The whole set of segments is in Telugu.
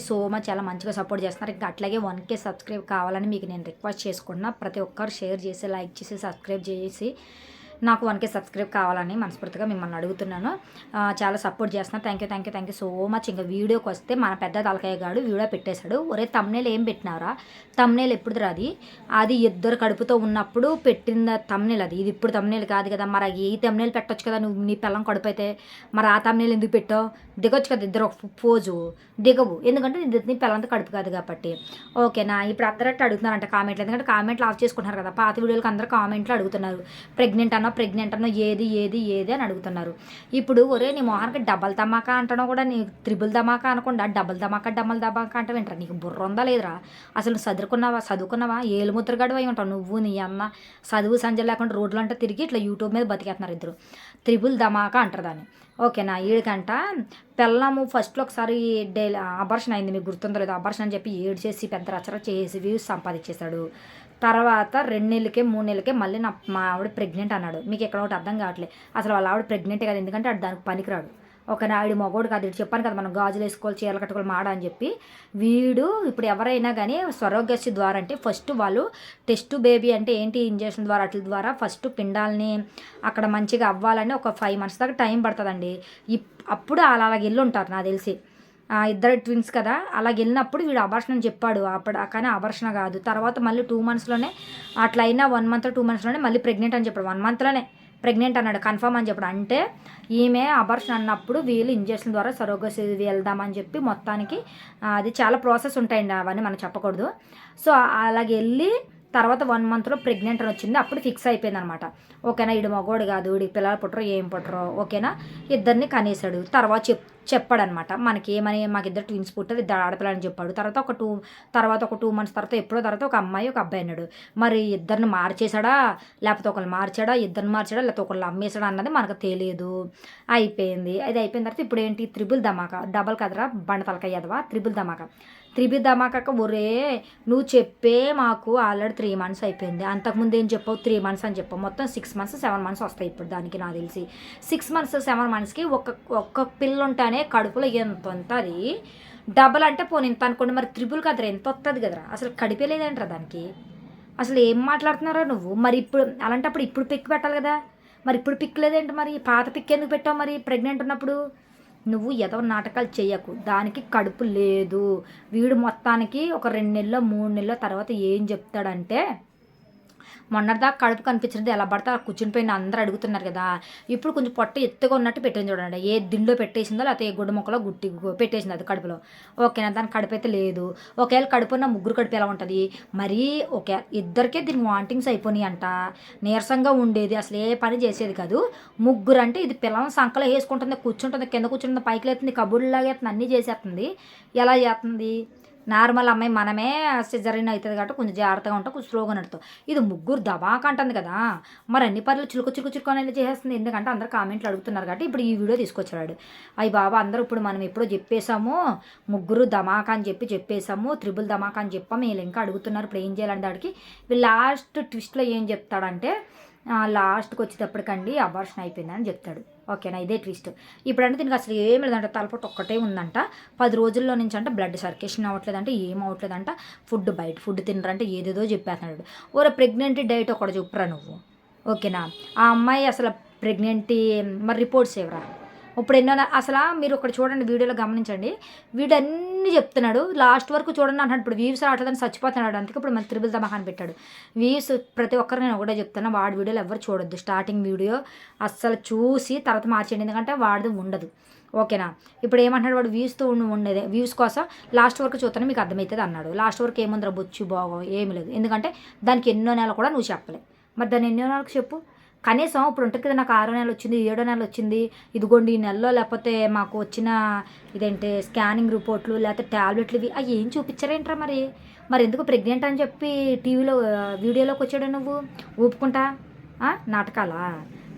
So much. చాలా మంచిగా సపోర్ట్ చేస్తున్నారు. ఇంకా అట్లాగే వన్ కే సబ్స్క్రైబ్ కావాలని మీకు నేను రిక్వెస్ట్ చేసుకున్నా ప్రతి ఒక్కరు షేర్ చేసి లైక్ చేసి సబ్స్క్రైబ్ చేసి నాకు వన్ కే సబ్స్క్రైబ్ కావాలని మనస్ఫూర్తిగా మిమ్మల్ని అడుగుతున్నాను. చాలా సపోర్ట్ చేస్తున్నాను thank you thank you thank you so much ఇంకా వీడియోకి వస్తే మన పెద్ద తలకాయ గాడు వీడియో పెట్టేశాడు. ఒరే తమ్నేలు ఏం పెట్టినారా తమ్నేలు ఎప్పుడు రాది అది? ఇద్దరు కడుపుతో ఉన్నప్పుడు పెట్టిన తమ్నేలు అది. ఇది ఇప్పుడు తమ్నేలు కాదు కదా. మరి ఈ తమ్నేలు పెట్టొచ్చు కదా? నువ్వు నీ పిల్లం కడుపు అయితే. మరి ఆ తమ్నేలు ఎందుకు పెట్టావు? దిగొచ్చు కదా ఇద్దరు ఒక పోజు. దిగవు. ఎందుకంటే నీ పిల్లంతా కడుపు కాదు కాబట్టి. ఓకేనా ఇప్పుడు అందరట్టు అడుగుతున్నారంట కామెంట్లు. ఎందుకంటే కామెంట్లు ఆఫ్ చేసుకుంటున్నారు కదా. పాత వీడియోలకు అందరూ కామెంట్లు అడుగుతున్నారు. ప్రెగ్నెంట్ అన్న ప్రెగ్నెంట్ అన్నో ఏది ఏది ఏది అని అడుగుతున్నారు. ఇప్పుడు ఒరే నీ మొహానికి డబల్ ధమాకా అంటనో కూడా నీ త్రిబుల్ ధమాకా అనకుండా డబల్ ధమాకా డబల్ ధమాకా అంటే వింటారు నీకు బుర్ర ఉందా లేదురా? అసలు చదువుకున్నావా చదువుకున్నావా? ఏలు ముద్రగాడు అయి ఉంటావు నువ్వు నీ అమ్మ. చదువు సంజ లేకుండా రోడ్లు అంటే తిరిగి ఇట్లా యూట్యూబ్ మీద బతికేస్తున్నారు ఇద్దరు. త్రిబుల్ ధమాకా అంటారు దాన్ని. ఓకేనా ఈడికంట పెళ్ళాము ఫస్ట్లో ఒకసారి డైలీ అబర్షన్ అయింది మీకు గుర్తుందో లేదు అబర్షన్ అని చెప్పి ఏడు చేసి పెద్ద రచన చేసి వ్యూస్ సంపాదించేశాడు. తర్వాత రెండు నెలలకే మూడు నెలలకే మళ్ళీ నా మా ఆవిడ ప్రెగ్నెంట్ అన్నాడు. మీకు ఎక్కడ ఒకటి అర్థం కావట్లేదు అసలు వాళ్ళ ఆవిడ ప్రెగ్నెంటే కదా ఎందుకంటే అది దానికి పనికిరాడు. ఒక నాయుడు మగోడు కాదు ఇటు చెప్పాను కదా మనం గాజులు వేసుకోవాలి చీరలు కట్టుకోవాలి మాడ అని చెప్పి వీడు ఇప్పుడు ఎవరైనా కానీ స్వరోగస్య ద్వారా అంటే ఫస్ట్ వాళ్ళు టెస్ట్ బేబీ అంటే ఏంటి ఇంజక్షన్ ద్వారా అట్ల ద్వారా ఫస్ట్ పిండాలని అక్కడ మంచిగా అవ్వాలని ఒక ఫైవ్ మంత్స్ దాకా టైం పడుతుందండి. ఇప్ అప్పుడు అలా అలాగ వెళ్ళి ఉంటారు నాకు తెలిసి. ఇద్దరు ట్విన్స్ కదా అలాగ వెళ్ళినప్పుడు వీడు అభర్షణ అని చెప్పాడు అప్పుడు కానీ అభర్షణ కాదు. తర్వాత మళ్ళీ టూ మంత్స్లోనే అట్లా అయినా వన్ మంత్ టూ మంత్స్లోనే మళ్ళీ ప్రెగ్నెంట్ అని చెప్పాడు. వన్ మంత్లోనే ప్రెగ్నెంట్ అన్నాడు కన్ఫర్మ్ అని చెప్పాడు. అంటే ఈమె అబర్షన్ అన్నప్పుడు వీళ్ళు ఇంజక్షన్ ద్వారా సరోగసి వెళ్దామని చెప్పి మొత్తానికి అది చాలా ప్రాసెస్ ఉంటాయండి అవన్నీ మనం చెప్పకూడదు. సో అలాగే వెళ్ళి తర్వాత వన్ మంత్లో ప్రెగ్నెంట్ అని వచ్చింది. అప్పుడు ఫిక్స్ అయిపోయింది అనమాట ఓకేనా ఇడు మగోడు కాదు ఇడి పిల్లలు పుట్టరు ఏం పుట్టరో ఓకేనా? ఇద్దరిని కనేసాడు తర్వాత చెప్ చెప్పాడనమాట మనకి ఏమని మాకిద్దరు ట్విన్స్ పుట్టారు ఇద్దరు ఆడపిల్లని చెప్పాడు. తర్వాత ఒక టూ తర్వాత ఒక టూ మంత్స్ తర్వాత ఎప్పుడో తర్వాత ఒక అమ్మాయి ఒక అబ్బాయి అన్నాడు. మరి ఇద్దరిని మార్చేశాడా? లేకపోతే ఒకళ్ళు మార్చాడా? ఇద్దరిని మార్చాడా? లేకపోతే ఒకళ్ళు అమ్మేశాడా అన్నది మనకు తెలియదు. అయిపోయింది. అది అయిపోయిన తర్వాత ఇప్పుడు ఏంటి త్రిబుల్ ధమాకా. డబల్ కదరా? బండ తలకాయ ఎదవా త్రిబుల్ ధమాకా. త్రిబి ధమాకాక ఒరే నువ్వు చెప్పే మాకు ఆల్రెడీ త్రీ మంత్స్ అయిపోయింది. అంతకుముందు ఏం చెప్పావు? త్రీ మంత్స్ అని చెప్పావు. మొత్తం సిక్స్ మంత్స్ సెవెన్ మంత్స్ వస్తాయి ఇప్పుడు దానికి నాకు తెలిసి. సిక్స్ మంత్స్ సెవెన్ మంత్స్కి ఒక్క ఒక్క పిల్ల ఉంటేనే కడుపులో ఎంత ఉంటుంది డబల్ అంటే పోనీ ఇంత అనుకోండి మరి త్రిబుల్ కదరా ఎంత వస్తుంది కదరా? అసలు కడిపేలేదేంట్రా దానికి? అసలు ఏం మాట్లాడుతున్నారా నువ్వు? మరి ఇప్పుడు అలాంటప్పుడు ఇప్పుడు పిక్ పెట్టాలి కదా? మరి ఇప్పుడు పిక్ లేదేంటి మరి? పాత పిక్ ఎందుకు పెట్టావు మరి? ప్రెగ్నెంట్ ఉన్నప్పుడు? నువ్వు ఎదవ నాటకాలు చేయకు దానికి కడుపు లేదు. వీడు మొత్తానికి ఒక రెండు నెలలో మూడు నెలల తర్వాత ఏం చెప్తాడంటే మొన్నటిదాకా కడుపు కనిపించినది ఎలా పడితే అలా కూర్చుని పోయిన అందరూ అడుగుతున్నారు కదా. ఇప్పుడు కొంచెం పొట్ట ఎత్తుగా ఉన్నట్టు పెట్టింది చూడండి. ఏ దిండో పెట్టేసిందో లేకపోతే ఏ గుడ్డ మొక్కలో గుట్టి పెట్టేసింది అది కడుపులో. ఓకేనా దాని కడుపు అయితే లేదు. ఒకవేళ కడుపు ఉన్న ముగ్గురు కడుపు ఎలా ఉంటుంది? మరీ ఒకే ఇద్దరికే దీని వాంటింగ్స్ అయిపోయినాయి అంట. నీరసంగా ఉండేది అసలు ఏ పని చేసేది కాదు. ముగ్గురు అంటే ఇది పిల్లల సంకలో వేసుకుంటుంది కూర్చుంటుంది కింద కూర్చుంటుంది పైకి లేతుంది కబుర్లు లాగేస్తుంది అన్నీ చేసేస్తుంది. ఎలా చేస్తుంది? నార్మల్ అమ్మాయి మనమే సిజరీన్ అవుతుంది కాబట్టి కొంచెం జాగ్రత్తగా ఉంటాం కొంచెం స్లోగా నడుతాం. ఇది ముగ్గురు దబాక అంటుంది కదా. మరి అన్ని పనులు చిలుకు చిలుకు చిలుకు అనేది చేసేస్తుంది. ఎందుకంటే అందరు కామెంట్లు అడుగుతున్నారు కాబట్టి ఇప్పుడు ఈ వీడియో తీసుకొచ్చాడు. అయ్యి బాబా అందరూ ఇప్పుడు మనం ఎప్పుడో చెప్పేశాము ముగ్గురు ధమాకా అని చెప్పి చెప్పేశాము త్రిబుల్ ధమాకా అని చెప్పాము వీళ్ళు ఇంకా అడుగుతున్నారు ఇప్పుడు ఏం చేయాలని దానికి వీళ్ళు లాస్ట్ ట్విస్ట్లో ఏం చెప్తాడంటే లాస్ట్కి వచ్చేటప్పటికండి అబార్షన్ అయిపోయిందని చెప్తాడు. ఓకేనా? ఇదే ట్విస్ట్. ఇప్పుడంటే దీనికి అసలు ఏం లేదంట తలపోటు ఒక్కటే ఉందంట. పది రోజుల్లో నుంచి అంటే బ్లడ్ సర్క్యులేషన్ అవ్వట్లేదంట ఏం అవ్వట్లేదంట. ఫుడ్ బయట ఫుడ్ తినరంటే ఏదేదో చెప్పేస్తున్నాడు. ఓరే ప్రెగ్నెంట్ డైట్ ఒకటి చెప్పురా నువ్వు. ఓకేనా? ఆ అమ్మాయి అసలు ప్రెగ్నెంట్ మరి రిపోర్ట్స్ ఏవరా? ఇప్పుడు ఎన్నో అసలు మీరు ఒకటి చూడండి వీడియోలో గమనించండి. వీడన్నీ చెప్తున్నాడు. లాస్ట్ వరకు చూడండి అంటున్నాడు. ఇప్పుడు వ్యూస్ రావట్లేదని చచ్చిపోతున్నాడు అందుకే ఇప్పుడు మన త్రిబుల్ తమహాన్ పెట్టాడు. వ్యూస్ ప్రతి ఒక్కరు నేను ఒకటే చెప్తాను వాడి వీడియోలు ఎవరు చూడొద్దు. స్టార్టింగ్ వీడియో అస్సలు చూసి తర్వాత మార్చేయండి. ఎందుకంటే వాడిది ఉండదు. ఓకేనా? ఇప్పుడు ఏమంటున్నాడు వాడు? వ్యూస్తో ఉండి ఉండేది. వ్యూస్ కోసం లాస్ట్ వరకు చూస్తాను మీకు అర్థమవుతుంది అన్నాడు. లాస్ట్ వరకు ఏముందిరా బొచ్చు బాగో ఏమి లేదు. ఎందుకంటే దానికి ఎన్నో నెలలు కూడా నువ్వు చెప్పలే. మరి దాన్ని ఎన్నో నెలలకు చెప్పు? కనీసం ఇప్పుడు ఉంటుంది కదా నాకు ఆరో నెల వచ్చింది ఏడో నెల వచ్చింది. ఇదిగోండి ఈ నెలలో లేకపోతే మాకు వచ్చిన ఇదేంటి స్కానింగ్ రిపోర్ట్లు లేకపోతే ట్యాబ్లెట్లు ఇవి అవి ఏం చూపించారేంట్రా మరి? మరి ఎందుకు ప్రెగ్నెంట్ అని చెప్పి టీవీలో వీడియోలోకి వచ్చాడు నువ్వు? ఊపుకుంటా? నాటకాలా?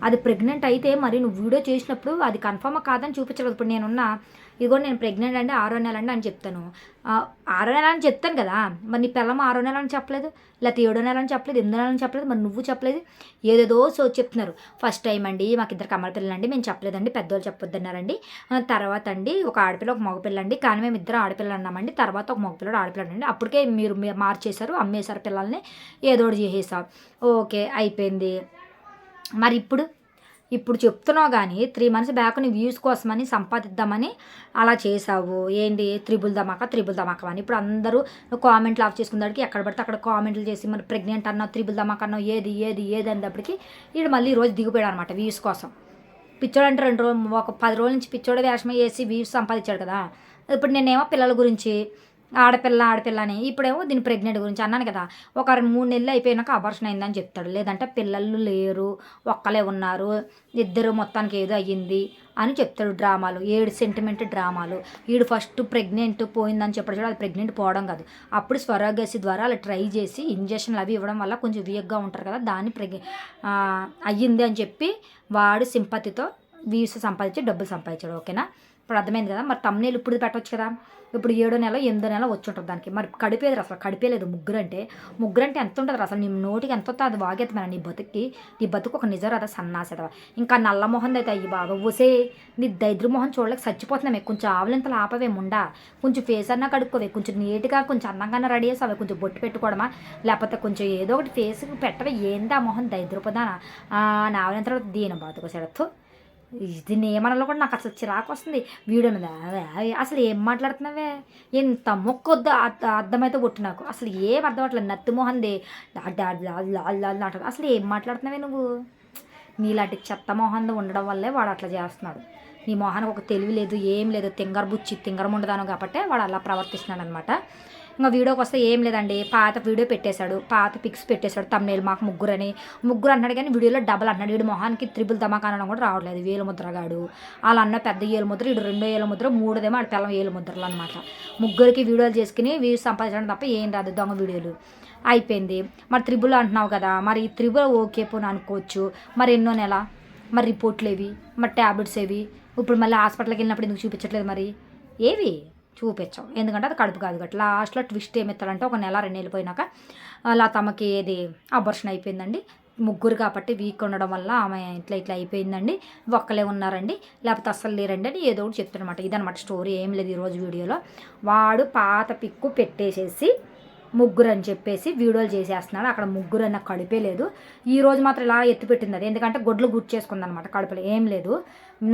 అది ప్రెగ్నెంట్ అయితే మరి నువ్వు వీడియో చేసినప్పుడు అది కన్ఫర్మ్ కాదని చూపించలేదు. ఇప్పుడు నేనున్నా ఇదిగో నేను ప్రెగ్నెంట్ అంటే ఆరో నెల అండి అని చెప్తాను. ఆరో నెల అని చెప్తాను కదా మరి నీ పిల్లమ్మ ఆరో నెల అని చెప్పలేదు లేకపోతే ఏడో నెల అని చెప్పలేదు ఎనిమిదో నెల అని చెప్పలేదు మరి నువ్వు చెప్పలేదు? ఏదేదో సో చెప్తున్నారు. ఫస్ట్ టైం అండి మాకు ఇద్దరు కమల పిల్లలండి మేము చెప్పలేదండి పెద్దోళ్ళు చెప్పొద్దన్నారండి తర్వాత అండి ఒక ఆడపిల్ల ఒక మగపిల్ల అండి కానీ మేము ఇద్దరు ఆడపిల్లలు అన్నామండి. తర్వాత ఒక మగపిల్లడు ఆడపిల్లడు అండి. అప్పటికే మీరు మార్చేశారు అమ్మేశారు పిల్లల్ని ఏదో ఒకటి చేసేసాం ఓకే అయిపోయింది. మరి ఇప్పుడు ఇప్పుడు చెప్తున్నావు కానీ త్రీ మంత్స్ బ్యాక్ నీ వ్యూస్ కోసమని సంపాదిద్దామని అలా చేసావు ఏంటి త్రిబుల్ ధమాకా త్రిబుల్ ధమాకా అని. ఇప్పుడు అందరూ కామెంట్లు ఆఫ్ చేసుకున్నప్పటికి ఎక్కడ పడితే అక్కడ కామెంట్లు చేసి మరి ప్రెగ్నెంట్ అన్నావు త్రిబుల్ ధమాకా అన్నావు ఏది ఏది ఏది అన్నప్పటికీ వీడు మళ్ళీ ఈరోజు దిగిపోయాడు అనమాట వ్యూస్ కోసం. పిచ్చోడు అంటే రెండు రోజులు ఒక పది రోజుల నుంచి పిచ్చోడు వేషం వేసి వ్యూస్ సంపాదించాడు కదా. ఇప్పుడు నేనేమో పిల్లల గురించి ఆడపిల్ల ఆడపిల్ల అని. ఇప్పుడేమో దీని ప్రెగ్నెంట్ గురించి అన్నాను కదా. ఒక రెండు మూడు నెలలు అయిపోయినాక అబర్షన్ అయిందని చెప్తాడు. లేదంటే పిల్లలు లేరు ఒక్కలే ఉన్నారు ఇద్దరు మొత్తానికి ఏదో అయ్యింది అని చెప్తాడు డ్రామాలు. ఏడు సెంటిమెంట్ డ్రామాలు. వీడు ఫస్ట్ ప్రెగ్నెంట్ పోయిందని చెప్పడం చూడ అది ప్రెగ్నెంట్ పోవడం కాదు. అప్పుడు స్వరాగసి ద్వారా అలా ట్రై చేసి ఇంజక్షన్లు అవి ఇవ్వడం వల్ల కొంచెం వీక్గా ఉంటారు కదా దాన్ని ప్రెగ్ అయ్యింది అని చెప్పి వాడు సింపతితో వ్యూస్ సంపాదించి డబ్బులు సంపాదించాడు. ఓకేనా? ఇప్పుడు అర్థమైంది కదా? మరి తమ్నేలు ఇప్పుడు పెట్టవచ్చు కదా? ఇప్పుడు ఏడో నెల ఎనిమిదో నెల వచ్చి ఉంటుంది దానికి. మరి కడిపేది అసలు కడిపేలేదు ముగ్గురు అంటే ముగ్గురు అంటే ఎంత ఉంటుంది అసలు? నీ నోటికి ఎంత వస్తుంది అది వాగేత్తమైన నీ బతుక్కి. నీ బతుకు ఒక నిజం అదా సన్నాసదవా. ఇంకా నల్ల మొహం అయితే అయ్యి బాబా ఒసే నీ దైద్ర మొహం చూడలేక చచ్చిపోతున్నామే. కొంచెం ఆవులింతలు ఆపవే ముండా. కొంచెం ఫేస్ అన్నా కడుక్కోవే. కొంచెం నీట్గా కొంచెం అందంగానే రెడీ చేసావే. కొంచెం బొట్టు పెట్టుకోవడమా? లేకపోతే కొంచెం ఏదో ఒకటి ఫేస్ పెట్టవే. ఏందా మొహం దైద్రపదానా ఆవులింతలు దీని బతుకు సెడత్తు. ఇది ఏమనాలో కూడా నాకు అసలు చిరాకు వస్తుంది. వీడియో మీద అసలు ఏం మాట్లాడుతున్నావే? ఎంత మొక్కొద్దు అర్థమైతే కొట్టు నాకు. అసలు ఏం అర్థం అవ్వట్లేదు నత్తి అంటారు అసలు ఏం మాట్లాడుతున్నావే నువ్వు? నీలాంటి చెత్త మొహంది ఉండడం వల్లే వాడు అట్లా చేస్తున్నాడు. నీ మొహానికి ఒక తెలివి లేదు ఏం లేదు. తింగర బుచ్చి తింగరం ఉండదాను కాబట్టి వాడు అలా ప్రవర్తిస్తున్నాడు అనమాట ఇంకా వీడియోకి వస్తే ఏం లేదండి. పాత వీడియో పెట్టేశాడు. పాత పిక్స్ పెట్టేశాడు తమ్నేలు మాకు ముగ్గురని. ముగ్గురు అన్నాడు కానీ వీడియోలో డబల్ అన్నాడు. వీడు మొహానికి త్రిబుల్ ధమాకా అనడం కూడా రావట్లేదు. వేలు ముద్రగాడు వాళ్ళ అన్న పెద్ద ఏలు ముద్ర ఇటు రెండో ఏలు ముద్ర మూడోదేమో ఆడ పిల్లం ఏలు ముద్రలు అనమాట ముగ్గురికి వీడియోలు చేసుకుని వ్యూస్ సంపాదించడం తప్ప ఏం రాదు దొంగ వీడియోలు. అయిపోయింది. మరి త్రిబుల్ అంటున్నావు కదా. మరి ఈ త్రిబుల్ ఓకే పోను అనుకోవచ్చు. మరి ఎన్నో నెల? మరి రిపోర్ట్లు ఏవి? మరి ట్యాబ్లెట్స్ ఏవి? ఇప్పుడు మళ్ళీ హాస్పిటల్కి వెళ్ళినప్పుడు ఎందుకు చూపించట్లేదు మరి? ఏవి? చూపించాం. ఎందుకంటే అది కడుపు కాదు కాబట్టి లాస్ట్లో ట్విస్ట్ ఏమెత్తాడంటే ఒక నెల రెండు వెళ్ళిపోయినాక అలా తమకి ఏది అబర్షన్ అయిపోయిందండి. ముగ్గురు కాబట్టి వీక్ ఉండడం వల్ల ఆమె ఇట్లా ఇట్లా అయిపోయిందండి. ఒక్కలే ఉన్నారండి. లేకపోతే అస్సలు లేరండి అని ఏదో ఒకటి చెప్తానమాట ఇదనమాట స్టోరీ. ఏం లేదు ఈరోజు వీడియోలో. వాడు పాత పిక్కు పెట్టేసేసి ముగ్గురు అని చెప్పేసి వీడియోలు చేసేస్తున్నాడు. అక్కడ ముగ్గురు అన్న కడుపే లేదు. ఈ రోజు మాత్రం ఇలా ఎత్తిపెట్టింది అది ఎందుకంటే గొడ్లు గుర్తు చేసుకుంది అనమాట కడుపులో. ఏం లేదు.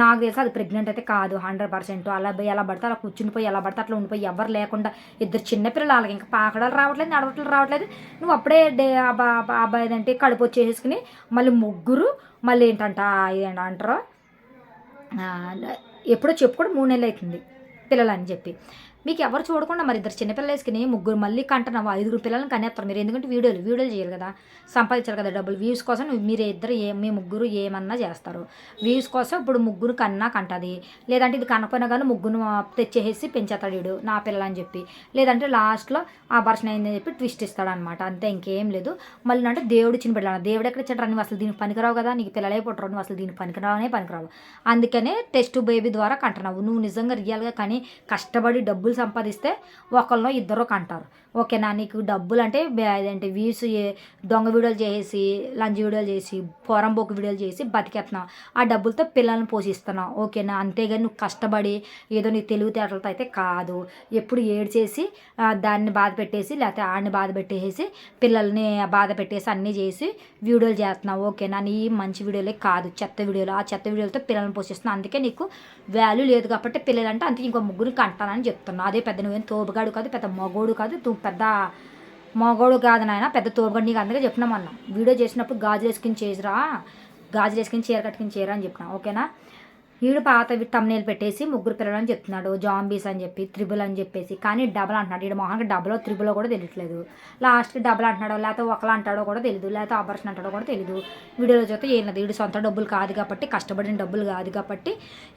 నాకు తెలిసి అది ప్రెగ్నెంట్ అయితే కాదు. హండ్రెడ్ పర్సెంట్ అలా పోయి ఎలా పడితే అలా కూర్చునిపోయి ఎలా పడితే అట్లా ఉండిపోయి ఎవరు లేకుండా ఇద్దరు చిన్నపిల్లలు వాళ్ళకి ఇంకా పాకడాలు రావట్లేదు నడవట్లు రావట్లేదు. నువ్వు అప్పుడే డే అబ్బా అబ్బాయి అంటే కడుపు వచ్చేసుకుని మళ్ళీ ముగ్గురు మళ్ళీ ఏంటంట ఏంట అంటారు? ఎప్పుడో చెప్పుకోవడం మూడు నెలలు అవుతుంది పిల్లలు అని చెప్పి. మీకు ఎవరు చూడకుండా మరి ఇద్దరు చిన్నపిల్లలు వేసుకుని ముగ్గురు మళ్ళీ కంటున్నావు ఐదుగురు పిల్లల్ని కనేస్తారు మీరు. ఎందుకంటే వీడియోలు వీడియోలు చేయాలి కదా. సంపాదించాలి కదా డబ్బులు. వ్యూస్ కోసం మీరు ఇద్దరు ఏ మీ ముగ్గురు ఏమన్నా చేస్తారు. వ్యూస్ కోసం ఇప్పుడు ముగ్గురు కన్నా కంటది. లేదంటే ఇది కనకపోయినా కానీ ముగ్గురు తెచ్చేసి పెంచేస్తాడు వీడు నా పిల్లలు అని చెప్పి. లేదంటే లాస్ట్లో ఆ పర్సన్ అయిందని చెప్పి ట్విస్ట్ ఇస్తాడు అనమాట అంతే ఇంకేం లేదు. మళ్ళీ అంటే దేవుడు చిన్న బిడ్డ దేవుడు ఎక్కడ ఇచ్చాడు? నువ్వు అసలు దీనికి పనికిరావు కదా. నీకు పిల్లలే పుట్టరు. నువ్వు అసలు దీనికి పనికిరావనే పనికిరావు. అందుకనే టెస్ట్ బేబీ ద్వారా కంటున్నావు నువ్వు నిజంగా రియల్గా కానీ కష్టపడి డబ్బులు సంపాదిస్తే ఒకళ్ళనో ఇద్దరు కంటారు. ఓకేనా నీకు డబ్బులు అంటే బే- అదేంటి వ్యూస్ దొంగ వీడియోలు చేసి లంచ్ వీడియోలు చేసి పోరంబోకు వీడియోలు చేసి బతికేస్తున్నావు ఆ డబ్బులతో పిల్లల్ని పోషిస్తున్నావు. ఓకేనా అంతేగాని నువ్వు కష్టపడి ఏదో నీ తెలివితేటలతో అయితే కాదు. ఎప్పుడు ఏడు చేసి దాన్ని బాధ పెట్టేసి లేకపోతే ఆడిని బాధ పెట్టేసి పిల్లల్ని బాధ పెట్టేసి అన్నీ చేసి వీడియోలు చేస్తున్నావు. ఓకేనా నీ మంచి వీడియోలే కాదు చెత్త వీడియోలు. ఆ చెత్త వీడియోలతో పిల్లల్ని పోషిస్తున్నావు. అందుకే నీకు వాల్యూ లేదు కాబట్టి పిల్లలంటే అంతే ఇంకో ముగ్గురికి అంటానని చెప్తున్నావు. అదే పెద్ద నువ్వేం తోపుగాడు కాదు పెద్ద మగోడు కాదు పెద్ద మగోడు కాదు నాయన పెద్ద తోపుగాడు నీకు అందుకే చెప్పినామన్నా వీడియో చేసినప్పుడు గాజులు వేసుకుని చేసిరా గాజులు వేసుకుని చీర కట్టుకుని చీర అని చెప్పిన. ఓకేనా? వీడు పాత తమ్నేలు పెట్టేసి ముగ్గురు పిల్లలు అని చెప్తున్నాడు. జాంబీస్ అని చెప్పి త్రిబుల్ అని చెప్పేసి. కానీ డబల్ అంటున్నాడు. వీడు మొహానికి డబుల్ త్రిబుల్ కూడా తెలియట్లేదు. లాస్ట్కి డబుల్ అంటున్నాడో లేకపోతే ఒకలా అంటాడో కూడా తెలియదు లేకపోతే ఆపరేషన్ అంటాడో కూడా తెలియదు వీడియోలో చూస్తే ఏం లేదు. వీడు సొంత డబ్బులు కాదు కాబట్టి కష్టపడిన డబ్బులు కాదు కాబట్టి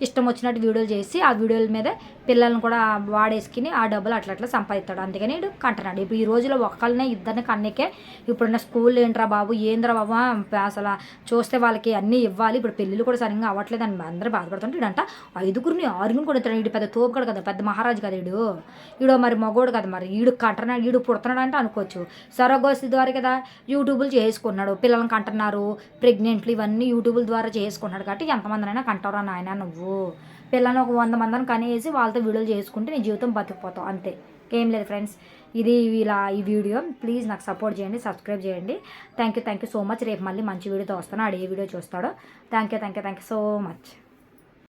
ఇష్టం వచ్చినట్టు వీడియోలు చేసి ఆ వీడియోల మీద పిల్లల్ని కూడా వాడేసుకుని ఆ డబ్బులు అట్లా అట్లా సంపాదిస్తాడు. అందుకని వీడు కంటున్నాడు. ఇప్పుడు ఈ రోజులో ఒకళ్ళనే ఇద్దరిని కన్నకే ఇప్పుడున్న స్కూల్ ఏంట్రా బాబు? ఏంద్రా బాబు? అసలు చూస్తే వాళ్ళకి అన్నీ ఇవ్వాలి. ఇప్పుడు పెళ్ళిళ్ళు కూడా సరిగ్గా అవ్వట్లేదు అని అందరూ బాధ బాధపడుతుంటే ఇడంట ఐదుగురిని ఆరుగురిని కొడుతాడు ఇతడు ఈడు పెద్ద తోపుకాడు కదా పెద్ద మహారాజు కదా ఈడు. ఈడో మరి మగోడు కదా మరి. ఈడు కంటున్నాడు ఈడు పుడుతున్నాడు అంటే అనుకోవచ్చు. సరోగోసి ద్వారా కదా యూట్యూబ్లు చేసుకున్నాడు. పిల్లల్ని కంటున్నారు ప్రెగ్నెంట్లు ఇవన్నీ యూట్యూబ్ల ద్వారా చేసుకున్నాడు కాబట్టి ఎంతమందినైనా కంటారా నాయన నువ్వు. పిల్లలను ఒక వంద మందిని కనేసి వాళ్ళతో వీడియోలు చేసుకుంటే నీ జీవితం బతికిపోతావు. అంతే. ఏం లేదు ఫ్రెండ్స్. ఇది ఇలా ఈ వీడియో. ప్లీజ్ నాకు సపోర్ట్ చేయండి సబ్స్క్రైబ్ చేయండి. Thank you thank you so much. రేపు మళ్ళీ మంచి వీడియోతో వస్తాను. ఆడు ఏ video చూస్తాడో. Thank you thank you thank you so much.